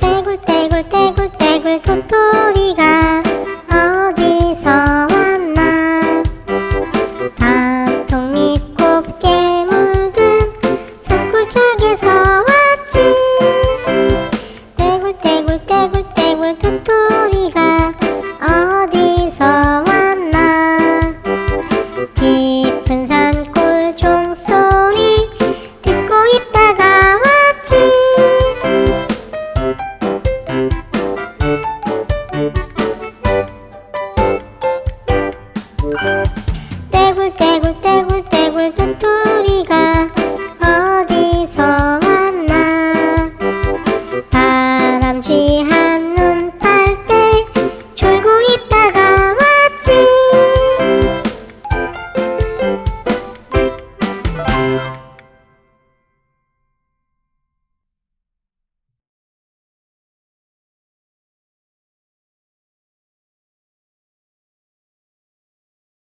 떼굴 떼굴 떼굴 떼굴 도토리가 어디서 왔나? 단풍 잎 곱게 물든 산골짜기에서 왔지 떼굴떼굴떼굴떼굴 도토리가 어디서 왔나? 다람쥐